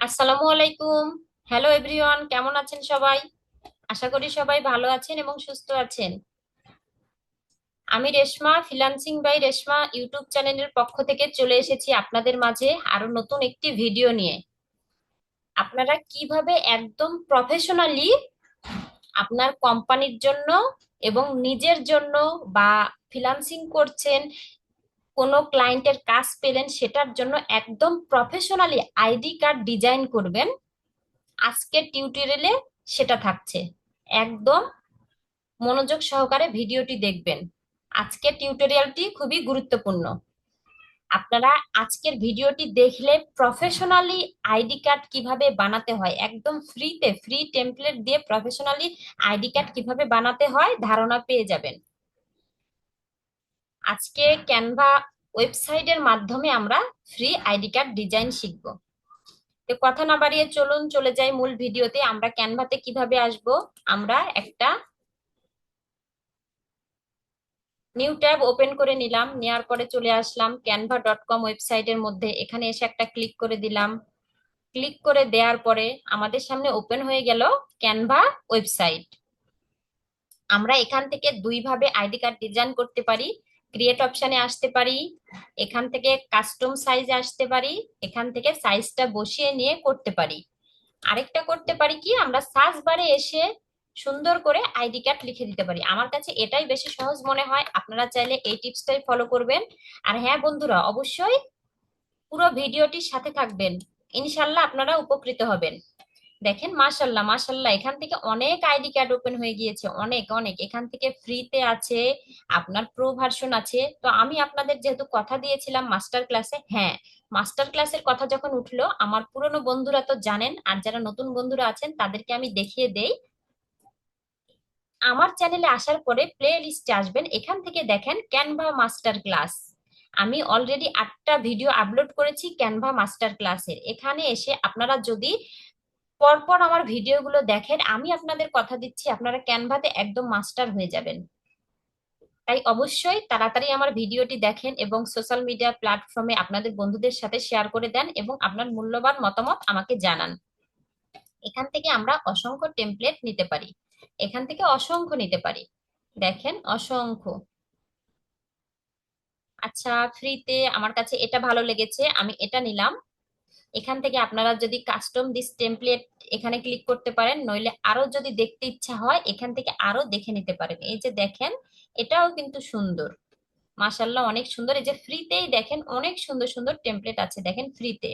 আসসালামু আলাইকুম। Hello everyone কেমন আছেন সবাই? আশা করি সবাই ভালো আছেন এবং সুস্থ আছেন। আমি Reshma, freelancing by Reshma YouTube চ্যানেলের পক্ষ থেকে চলে এসেছি আপনাদের মাঝে আরও নতুন একটি ভিডিও নিয়ে। আপনারা কীভাবে একদম প্রফেশনালি আপনার কোম্পানির জন্য এবং নিজের জন্য বা ফ্রিল্যান্সিং করছেন কোনো ক্লায়েন্টের কাজ পেলেন সেটার জন্য একদম প্রফেশনালি আইডি কার্ড ডিজাইন করবেন। আজকের টিউটোরিয়ালে সেটা থাকছে। একদম মনোযোগ সহকারে ভিডিওটি দেখবেন। আজকের টিউটোরিয়ালটি খুবই গুরুত্বপূর্ণ। আপনারা আজকের ভিডিওটি দেখলে প্রফেশনালি আইডি কার্ড কীভাবে বানাতে হয়, একদম ফ্রিতে ফ্রি টেমপ্লেট দিয়ে প্রফেশনালি আইডি কার্ড কীভাবে বানাতে হয়, ধারণা পেয়ে যাবেন। আজকে ক্যানভা ওয়েবসাইটের মাধ্যমে আমরা ফ্রি আইডি কার্ড ডিজাইন শিখব। তো কথা না বাড়িয়ে চলুন, চলে যাই মূল ভিডিওতে। আমরা ক্যানভাতে কীভাবে আসব? আমরা একটা নিউ ট্যাব ওপেন করে নিলাম নেওয়ার পরে চলে আসলাম ক্যানভা ডট কম ওয়েবসাইটের মধ্যে। এখানে এসে একটা ক্লিক করে দিলাম। ক্লিক করে দেওয়ার পরে আমাদের সামনে ওপেন হয়ে গেল ক্যানভা ওয়েবসাইট আমরা এখান থেকে দুই ভাবে আইডি কার্ড ডিজাইন করতে পারি। ক্রিয়েট অপশনে আসতে পারি, এখান থেকে কাস্টম সাইজে আসতে পারি, এখান থেকে সাইজটা বসিয়ে নিয়ে করতে পারি। আরেকটা করতে পারি কি, আমরা সার্চ বারে এসে সুন্দর করে আইডি কার্ড লিখে দিতে পারি। আমার কাছে এটাই বেশি সহজ মনে হয়, আপনারা চাইলে এই টিপসটাই ফলো করবেন। আর হ্যাঁ বন্ধুরা, অবশ্যই পুরো ভিডিওটির সাথে থাকবেন। ইনশাল্লাহ আপনারা উপকৃত হবেন। দেখেন, মাশাল্লাহ মাশাল্লাহ, এখান থেকে অনেক আইডি কার্ড ওপেন হয়ে গিয়েছে, অনেক অনেক। এখান থেকে ফ্রিতে আছে, আপনার প্রো ভার্সন আছে। তো আমি আপনাদের যেহেতু কথা দিয়েছিলাম মাস্টার ক্লাসে হ্যাঁ মাস্টার ক্লাসের কথা যখন উঠল, আমার পুরনো বন্ধুরা তো জানেন, আর যারা নতুন বন্ধুরা আছেন, তাদেরকে আমি দেখিয়ে দেই। আমার চ্যানেলে আসার পরে প্লে লিস্টে আসবেন, এখান থেকে দেখেন ক্যানভা মাস্টার ক্লাস আমি অলরেডি আটটা ভিডিও আপলোড করেছি ক্যানভা মাস্টার ক্লাসের এখানে এসে আপনারা যদি পরপর আমার ভিডিওগুলো দেখেন, আমি আপনাদের কথা দিচ্ছি, আপনারা ক্যানভাতে একদম মাস্টার হয়ে যাবেন। তাই অবশ্যই তাড়াতাড়ি আমার ভিডিওটি দেখেন এবং সোশ্যাল মিডিয়া প্ল্যাটফর্মে আপনাদের বন্ধুদের সাথে শেয়ার করে দেন এবং আপনার মূল্যবান মতামত আমাকে জানান। এখান থেকে আমরা অসংখ্য টেমপ্লেট নিতে পারি। এখান থেকে অসংখ্য নিতে পারি। দেখেন, অসংখ্য। আচ্ছা ফ্রিতে আমার কাছে এটা ভালো লেগেছে, আমি এটা নিলাম। এখান থেকে আপনারা যদি কাস্টম দিস টেমপ্লেট এখানে ক্লিক করতে পারেন, নইলে আরও যদি দেখতে ইচ্ছা হয়, এখান থেকে আরও দেখে নিতে পারেন। এই যে দেখেন, এটাও কিন্তু সুন্দর। মাসাল্লাহ অনেক সুন্দর। এই যে ফ্রিতেই দেখেন, অনেক সুন্দর সুন্দর টেমপ্লেট আছে দেখেন ফ্রিতে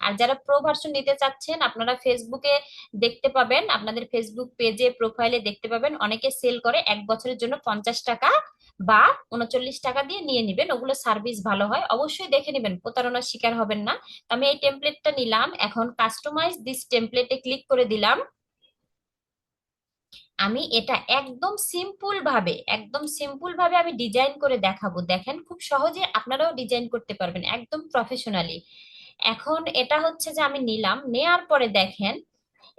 আর যারা প্রো ভার্সন নিতে চাচ্ছেন, আপনারা ফেসবুকে দেখতে পাবেন, আপনাদের ফেসবুক পেজে প্রোফাইলে দেখতে পাবেন। অনেকে সেল করে, এক বছরের জন্য পঞ্চাশ টাকা বা উনচল্লিশ টাকা দিয়ে নিয়ে নিবেন, ওগুলো সার্ভিস ভালো হয়। অবশ্যই দেখে নেবেন, প্রতারণার শিকার হবেন না। আমি এই টেমপ্লেটটা নিলাম, এখন কাস্টমাইজ দিস টেমপ্লেটে ক্লিক করে দিলাম। আমি এটা একদম সিম্পল ভাবে, একদম সিম্পল ভাবে আমি ডিজাইন করে দেখাবো। দেখেন, খুব সহজে আপনারাও ডিজাইন করতে পারবেন, একদম প্রফেশনালি এখন এটা হচ্ছে যে আমি নিলাম, নেয়ার পরে দেখেন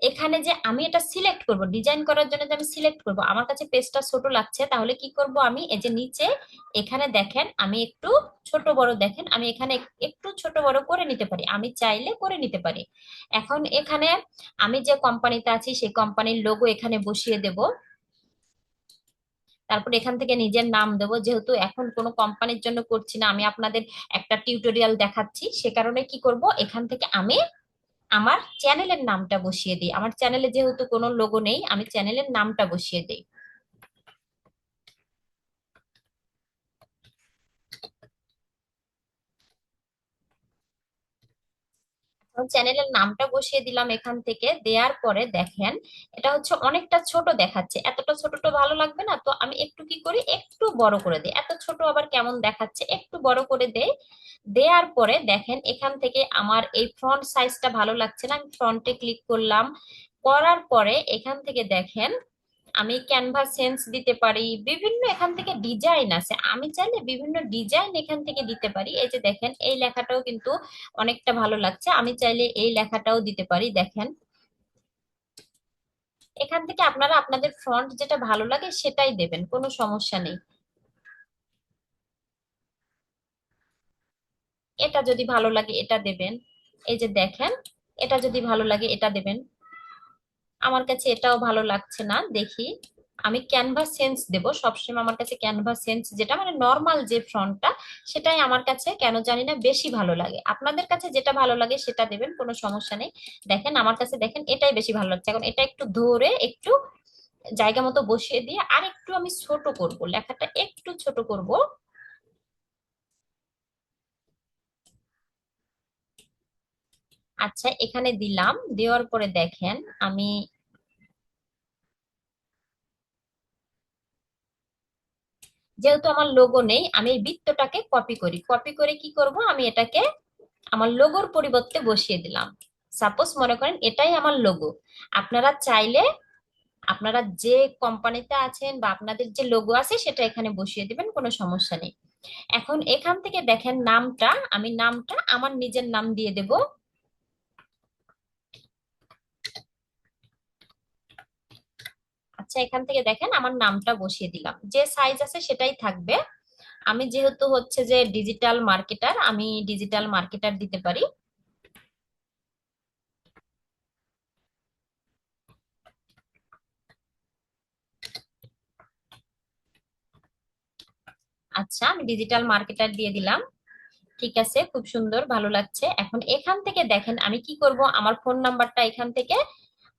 এখানে যে আমি এটা সিলেক্ট করব ডিজাইন করার জন্য যে আমি সিলেক্ট করব, আমার কাছে পেজটা ছোট লাগছে, তাহলে কি করব আমি? এই যে নিচে, এখানে দেখেন, আমি একটু ছোট বড় দেখেন, আমি এখানে একটু ছোট বড় করে নিতে পারি। আমি চাইলে করে নিতে পারি। এখন এখানে আমি যে কোম্পানিতে আছি, সেই কোম্পানির লোগো এখানে বসিয়ে দেব। তারপর এখান থেকে নিজের নাম দেবো। যেহেতু এখন কোনো কোম্পানির জন্য করছি না, আমি আপনাদের একটা টিউটোরিয়াল দেখাচ্ছি। সে কারণে কি করব? এখান থেকে আমি আমার চ্যানেলের নামটা বসিয়ে দিই। আমার চ্যানেলে যেহেতু কোনো লোগো নেই, আমি চ্যানেলের নামটা বসিয়ে দিই। চ্যানেলের নামটা বসিয়ে দিলাম এখান থেকে। দেওয়ার পরে দেখেন, এটা হচ্ছে অনেকটা ছোট দেখাচ্ছে। এতটা ছোটটা ভালো লাগবে না, তো আমি একটু কি করি, একটু বড় করে দিই। এত ছোট আবার কেমন দেখাচ্ছে, একটু বড় করে দেই। দেওয়ার পরে দেখেন, এখান থেকে আমার এই ফ্রন্ট সাইজটা ভালো লাগছে না। আমি ফ্রন্টে ক্লিক করলাম। করার পরে এখান থেকে দেখেন আমি ক্যানভাস সেন্স দিতে পারি, বিভিন্ন এখান থেকে ডিজাইন আছে। আমি চাইলে বিভিন্ন ডিজাইন এখান থেকে দিতে পারি। এই যে দেখেন, এই লেখাটাও কিন্তু অনেকটা ভালো লাগছে। আমি চাইলে এই লেখাটাও দিতে পারি, দেখেন। এখান থেকে আপনারা আপনাদের ফ্রন্ট যেটা ভালো লাগে সেটাই দেবেন, কোনো সমস্যা নেই। এটা যদি ভালো লাগে এটা দেবেন। এই যে দেখেন, এটা যদি ভালো লাগে এটা দেবেন। আমার কাছে এটাও ভালো লাগছে না, দেখি। আমি ক্যানভাস সেন্স দেব, সবসময় আমার কাছে ক্যানভাস সেন্স যেটা মানে নর্মাল যে ফ্রন্টটা সেটাই আমার কাছে কেন জানি না বেশি ভালো লাগে। আপনাদের কাছে যেটা ভালো লাগে সেটা দেবেন, কোনো সমস্যা নেই। দেখেন, আমার কাছে দেখেন, এটাই বেশি ভালো লাগছে। এখন এটা একটু ধরে একটু জায়গা মতো বসিয়ে দিয়ে আর একটু আমি ছোট করব, লেখাটা একটু ছোট করব। আচ্ছা এখানে দিলাম। দেওয়ার পরে দেখেন, আমি যেহেতু আমার লোগো নেই, আমি বৃত্তটাকে কপি করি। কপি করে কি করব? আমি এটাকে আমার লোগোর পরিবর্তে বসিয়ে দিলাম। সাপোজ মনে করেন এটাই আমার লোগো আপনারা চাইলে আপনারা যে কোম্পানিতে আছেন বা আপনাদের যে লোগো আছে, সেটা এখানে বসিয়ে দিবেন, কোনো সমস্যা নেই। এখন এখান থেকে দেখেন নামটা, আমি নামটা আমার নিজের নাম দিয়ে দেব। আচ্ছা এখান থেকে দেখেন আমার নামটা বসিয়ে দিলাম। যে সাইজ আছে সেটাই থাকবে। আমি যেহেতু হচ্ছে যে ডিজিটাল মার্কেটার আমি ডিজিটাল মার্কেটার দিতে পারি। আচ্ছা আমি ডিজিটাল মার্কেটার দিয়ে দিলাম। ঠিক আছে, খুব সুন্দর, ভালো লাগছে। এখন এখান থেকে দেখেন আমি কি করব? আমার ফোন নাম্বারটা এখান থেকে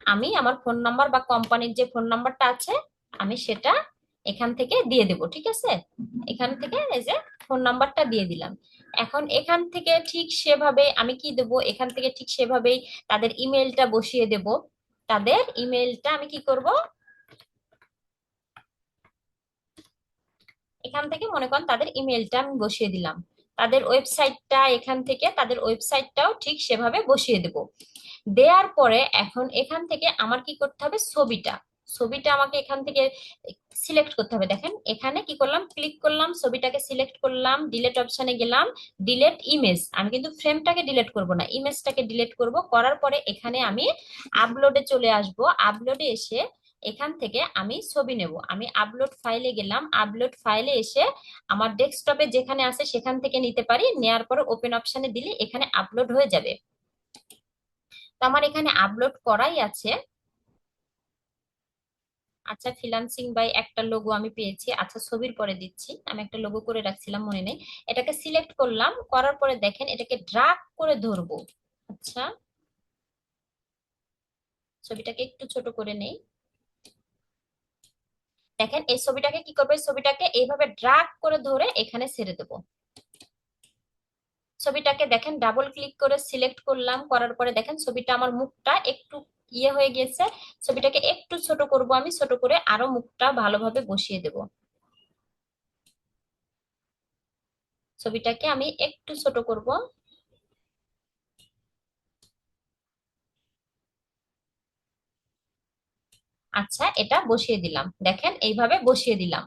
আমি আমার ফোন নাম্বার বা কোম্পানির যে ফোন নাম্বারটা আছে, আমি সেটা এখান থেকে দিয়ে দেব, ঠিক আছে? এখান থেকে এই যে ফোন নাম্বারটা দিয়ে দিলাম। এখন এখান থেকে ঠিক সেভাবে আমি কি দেব? এখান থেকে ঠিক সেভাবেই তাদের ইমেলটা বসিয়ে দেব। তাদের ইমেলটা আমি কি করব? এখান থেকে মনে করেন তাদের ইমেলটা আমি বসিয়ে দিলাম। তাদের ওয়েবসাইটটা এখান থেকে, তাদের ওয়েবসাইটটাও ঠিক সেভাবে বসিয়ে দেব। দেওয়ার পরে এখন এখান থেকে আমার কি করতে হবে? ছবিটা। ছবিটা আমাকে এখান থেকে সিলেক্ট করতে হবে। দেখেন, এখানে কি করলাম? ক্লিক করলাম, ছবিটাকে সিলেক্ট করলাম ডিলেট অপশনে গেলাম ডিলেট ইমেজ আমি কিন্তু ফ্রেমটাকে ডিলেট করব না ইমেজটাকে ডিলেট করব। করার পরে এখানে আমি আপলোডে চলে আসব। আপলোডে এসে এখান থেকে আমি ছবি নেব। আমি আপলোড ফাইলে গেলাম। আপলোড ফাইলে এসে আমার ডেস্কটপে যেখানে আছে সেখান থেকে নিতে পারি। নেয়ার পরে ওপেন অপশনে দিলে এখানে আপলোড হয়ে যাবে। তো আমার এখানে আপলোড করাই আছে। আচ্ছা ফ্রিল্যান্সিং বাই একটা লোগো আমি পেয়েছি। আচ্ছা ছবির পরে দিচ্ছি। আমি একটা লোগো করে রাখছিলাম, মনে নেই। এটাকে সিলেক্ট করলাম। করার পরে দেখেন, এটাকে ড্রাগ করে ধরবো। আচ্ছা। ছবিটাকে একটু ছোট করে নেই। দেখেন, এই ছবিটাকে কি করবে? ছবিটাকে এইভাবে ড্রাগ করে ধরে এখানে ছেড়ে দেবো। ছবিটাকে দেখেন ডাবল ক্লিক করে সিলেক্ট করলাম, করার পরে দেখেন, ছবিটা আমার মুখটা একটু ইয়ে হয়ে গেছে। ছবিটাকে একটু ছোট করব আমি, ছোট করে আরও মুখটা ভালোভাবে বসিয়ে দেব। ছবিটাকে আমি একটু ছোট করব। আচ্ছা এটা বসিয়ে দিলাম। দেখেন, এইভাবে বসিয়ে দিলাম।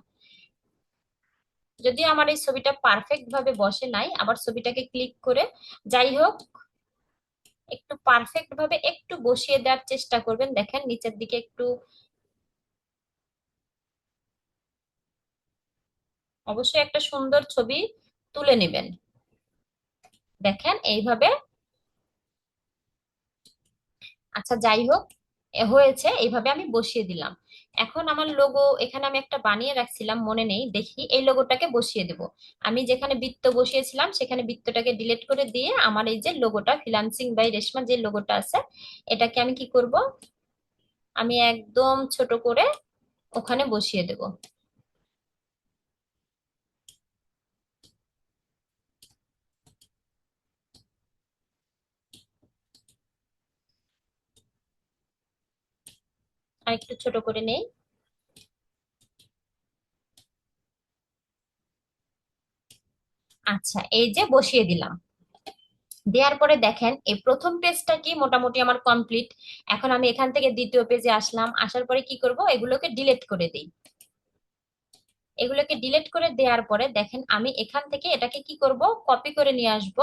যদি আমার এই ছবিটা পারফেক্ট ভাবে বসে নাই, আবার ছবিটাকে ক্লিক করে যাই হোক, একটু পারফেক্ট ভাবে একটু বসিয়ে দেওয়ার চেষ্টা করবেন। দেখেন, নিচের দিকে একটু অবশ্যই একটা সুন্দর ছবি তুলে নেবেন। দেখেন, এইভাবে। আচ্ছা যাই হোক হয়েছে এইভাবে আমি বসিয়ে দিলাম। এখন আমার লোগো এখানে আমি একটা বানিয়ে রাখছিলাম, মনে নেই, দেখি, এই লোগোটাকে বসিয়ে দেব। আমি যেখানে বৃত্ত বসিয়েছিলাম, সেখানে বৃত্তটাকে ডিলিট করে দিয়ে আমার এই যে লোগোটা ফিলান্সিং বাই রেশমা যে লোগোটা আছে, এটাকে আমি কি করব? আমি একদম ছোট করে ওখানে বসিয়ে দেব। আর একটু ছোট করে নেই। আচ্ছা এই যে বসিয়ে দিলাম। দেওয়ার পরে দেখেন, এই প্রথম পেজটা কি মোটামুটি আমার কমপ্লিট এখন আমি এখান থেকে দ্বিতীয় পেজে আসলাম। আসার পরে কি করব? এগুলোকে ডিলিট করে দিই। এগুলোকে ডিলিট করে দেওয়ার পরে দেখেন, আমি এখান থেকে এটাকে কি করব? কপি করে নিয়ে আসব।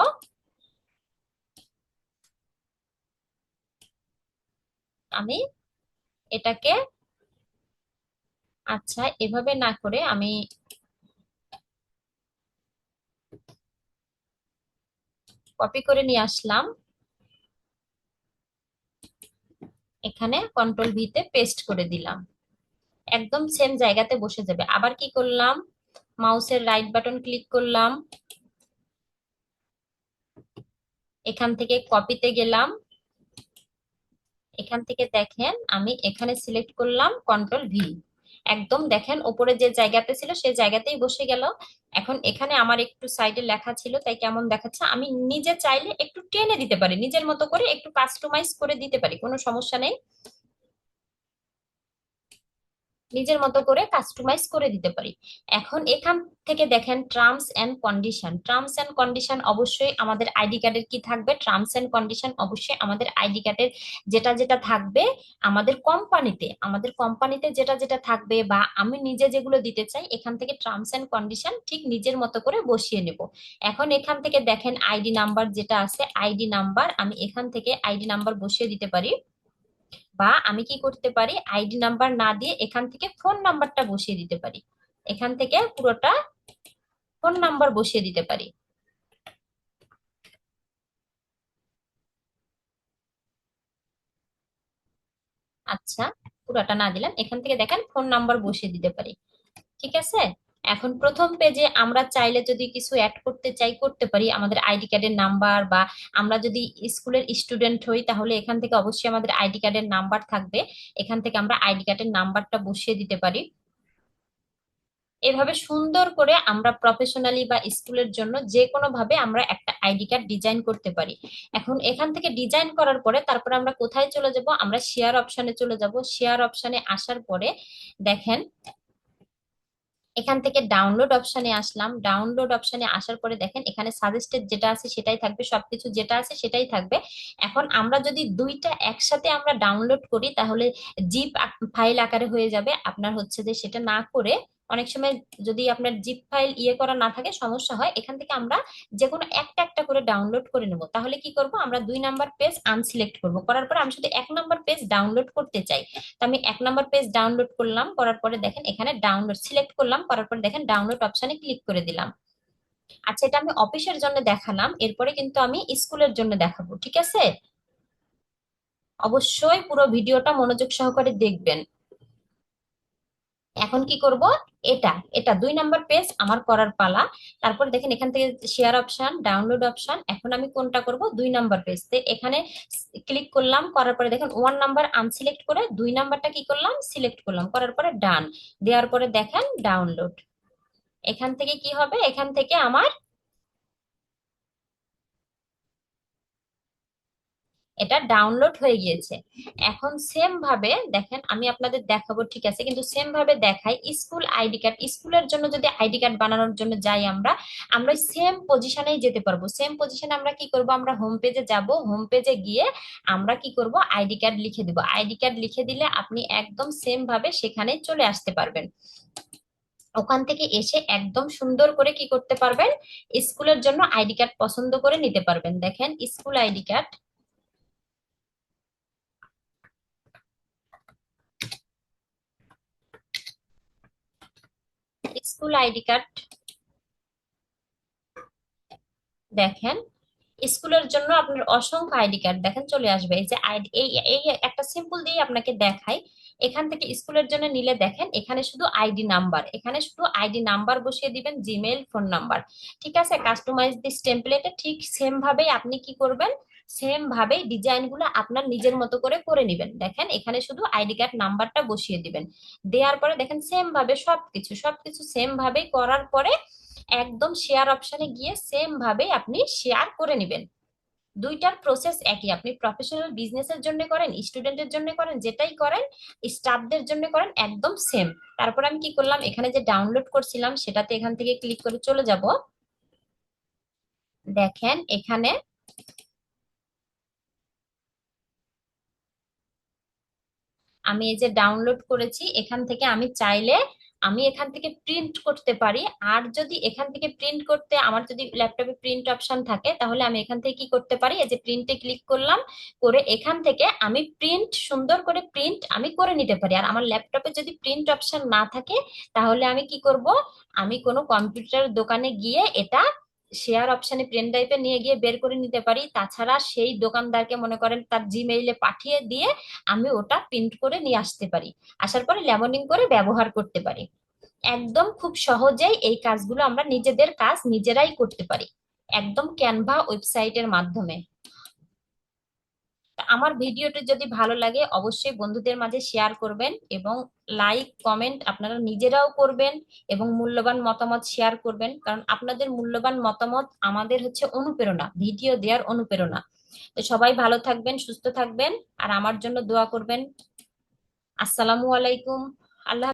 আমি এটাকে আচ্ছা এভাবে না করে আমি কপি করে নিয়ে আসলাম। এখানে কন্ট্রোল ভিতে পেস্ট করে দিলাম। একদম সেম জায়গাতে বসে যাবে। আবার কি করলাম? মাউসের রাইট বাটন ক্লিক করলাম। এখান থেকে কপিতে গেলাম। এখান থেকে দেখেন, আমি এখানে সিলেক্ট করলাম কন্ট্রোল ভি একদম দেখেন, ওপরে যে জায়গাতে ছিল সেই জায়গাতেই বসে গেল। এখন এখানে আমার একটু সাইডে লেখা ছিল, তাই কেমন দেখাচ্ছে? আমি নিজে চাইলে একটু টেনে দিতে পারি, নিজের মতো করে একটু কাস্টমাইজ করে দিতে পারি, কোনো সমস্যা নেই। নিজের মতো করে কাস্টমাইজ করে দিতে পারি। এখন এখান থেকে দেখেন terms and condition terms and condition অবশ্যই আমাদের আইডি কার্ডের কি থাকবে? টার্মস এন্ড কন্ডিশন অবশ্যই আমাদের আইডি কার্ডের যেটা যেটা থাকবে আমাদের কোম্পানিতে আমাদের কোম্পানিতে যেটা যেটা থাকবে বা আমি নিজে যেগুলো দিতে চাই, এখান থেকে টার্মস এন্ড কন্ডিশন ঠিক নিজের মতো করে বসিয়ে নেব। এখন এখান থেকে দেখেন আইডি নাম্বার যেটা আছে আইডি নাম্বার আমি এখান থেকে আইডি নাম্বার বসিয়ে দিতে পারি। বা আমি কি করতে পারি? আইডি নাম্বার না দিয়ে এখান থেকে ফোন নাম্বারটা বসিয়ে দিতে পারি। এখান থেকে পুরোটা ফোন নাম্বার বসিয়ে দিতে পারি। আচ্ছা পুরোটা না দিলাম। এখান থেকে দেখেন ফোন নাম্বার বসিয়ে দিতে পারি। ঠিক আছে? এখন প্রথম পেজে আমরা চাইলে যদি কিছু অ্যাড করতে চাই, করতে পারি। আমাদের আইডি কার্ডের নাম্বার বা আমরা যদি স্কুলের স্টুডেন্ট হই, তাহলে এখান থেকে অবশ্যই আমাদের আইডি কার্ডের নাম্বার থাকবে। এখান থেকে আমরা আইডি কার্ডের নাম্বারটা বসিয়ে দিতে পারি। এভাবে সুন্দর করে আমরা প্রফেশনালি বা স্কুলের জন্য যে কোনো ভাবে আমরা একটা আইডি কার্ড ডিজাইন করতে পারি। এখন এখান থেকে ডিজাইন করার পরে তারপরে আমরা কোথায় চলে যাব? আমরা শেয়ার অপশনে চলে যাব। শেয়ার অপশনে আসার পরে দেখেন এখান থেকে ডাউনলোড অপশনে আসলাম। ডাউনলোড অপশনে আসার পরে দেখেন, এখানে সাজেস্টেড যেটা আছে সেটাই থাকবে, সবকিছু যেটা আছে সেটাই থাকবে। এখন আমরা যদি দুইটা একসাথে আমরা ডাউনলোড করি, তাহলে জিপ ফাইল আকারে হয়ে যাবে। আপনার হচ্ছে যে সেটা না করে অনেক সময় যদি আপনার জিপ ফাইল ইয়ে করা না থাকে, সমস্যা হয়, এখান থেকে আমরা যে কোনো একটা একটা করে ডাউনলোড করে নেব। তাহলে কি করব? আমরা দুই নাম্বার পেজ আনসিলেক্ট করব। করার পরে আমি শুধু এক নাম্বার পেজ ডাউনলোড করতে চাই। তো আমি এক নাম্বার পেজ ডাউনলোড করলাম, করার পরে দেখেন এখানে ডাউনলোড সিলেক্ট করলাম, করার পরে দেখেন ডাউনলোড অপশনে ক্লিক করে দিলাম। আচ্ছা এটা আমি অফিসের জন্য দেখালাম, এরপরে কিন্তু আমি স্কুলের জন্য দেখাবো, ঠিক আছে? অবশ্যই পুরো ভিডিওটা মনোযোগ সহকারে দেখবেন। এখন কি করব? এটা এটা দুই নাম্বার পেজ আমার করার পালা। তারপর দেখেন এখান থেকে শেয়ার অপশন ডাউনলোড অপশন এখন আমি কোনটা করব? দুই নাম্বার পেজ এখানে ক্লিক করলাম, করার পরে দেখেন ওয়ান নাম্বার আনসিলেক্ট করে দুই নাম্বারটা কি করলাম? সিলেক্ট করলাম, করার পরে ডান দেওয়ার পরে দেখেন ডাউনলোড এখান থেকে কি হবে? এখান থেকে আমার এটা ডাউনলোড হয়ে গিয়েছে। এখন সেম ভাবে দেখেন, আমি আপনাদের দেখাবো, ঠিক আছে? কিন্তু সেম ভাবে দেখাই স্কুল আইডি কার্ড স্কুলের জন্য যদি আইডি কার্ড বানানোর জন্য যাই আমরা আমরা সেম পজিশনেই যেতে পারব। সেম পজিশনে আমরা কি করব? আমরা হোম পেজে যাব হোম পেজে গিয়ে আমরা কি করব? আইডি কার্ড লিখে দিব। আইডি কার্ড লিখে দিলে আপনি একদম সেম ভাবে সেখানে চলে আসতে পারবেন। ওখান থেকে এসে একদম সুন্দর করে কি করতে পারবেন? স্কুলের জন্য আইডি কার্ড পছন্দ করে নিতে পারবেন। দেখেন school ID card school ID card দেখেন, স্কুলের জন্য আপনার অসংখ্য আইডি কার্ড দেখেন চলে আসবে। এই যে আইডি, এই এই একটা সিম্পল দিয়ে আপনাকে দেখাই। এখান থেকে স্কুলের জন্য নিলে দেখেন, এখানে শুধু আইডি নাম্বার, এখানে শুধু আইডি নাম্বার বসিয়ে দিবেন জিমেল ফোন নাম্বার ঠিক আছে? কাস্টমাইজ দিস টেমপ্লেটে ঠিক সেম ভাবেই আপনি কি করবেন? সেম ভাবে ডিজাইনগুলো আপনার নিজের মতো করে করে নিবেন। দেখেন, এখানে শুধু আইডি কার্ড নাম্বারটা বসিয়ে দিবেন। দেওয়ার পরে দেখেন সেম ভাবে সবকিছু সবকিছু সেম ভাবে করার পরে একদম শেয়ার অপশনে গিয়ে সেম ভাবে আপনি শেয়ার করে নিবেন। দুইটার প্রসেস একই। আপনি প্রফেশনাল বিজনেসের জন্য করেন স্টুডেন্টের জন্য করেন, যেটাই করেন স্টাফদের জন্য করেন, একদম সেম তারপর আমি কি করলাম, এখানে যে ডাউনলোড করছিলাম, সেটাতে এখান থেকে ক্লিক করে চলে যাব। দেখেন, এখানে আমি এই যে ডাউনলোড করেছি, এখান থেকে আমি চাইলে আমি এখান থেকে প্রিন্ট করতে পারি। আর যদি এখান থেকে প্রিন্ট করতে আমার যদি ল্যাপটপে প্রিন্ট অপশন থাকে, তাহলে আমি এখান থেকে কি করতে পারি? এই যে প্রিন্টে ক্লিক করলাম, করে এখান থেকে আমি প্রিন্ট সুন্দর করে প্রিন্ট আমি করে নিতে পারি। আর আমার ল্যাপটপে যদি প্রিন্ট অপশন না থাকে, তাহলে আমি কি করব? আমি কোনো কম্পিউটার দোকানে গিয়ে এটা শেয়ার অপশনে পেন ড্রাইভে নিয়ে গিয়ে বের করে নিতে পারি। তাছাড়া সেই দোকানদারকে মনে করেন তার জিমেইলে পাঠিয়ে দিয়ে আমি ওটা প্রিন্ট করে নিয়ে আসতে পারি। আসার পরে লেমনিং করে ব্যবহার করতে পারি। একদম খুব সহজেই এই কাজগুলো আমরা নিজেদের কাজ নিজেরাই করতে পারি। একদম ক্যানভা ওয়েবসাইটের মাধ্যমে। আমার ভিডিওটি যদি ভালো লাগে, অবশ্যই বন্ধুদের মাঝে শেয়ার করবেন এবং লাইক কমেন্ট আপনারা নিজেরাও করবেন এবং মূল্যবান মতামত শেয়ার করবেন। কারণ আপনাদের মূল্যবান মতামত আমাদের হচ্ছে অনুপ্রেরণা, ভিডিও দেওয়ার অনুপ্রেরণা। তো সবাই ভালো থাকবেন, সুস্থ থাকবেন, আর আমার জন্য দোয়া করবেন। আসসালামু আলাইকুম। আল্লাহ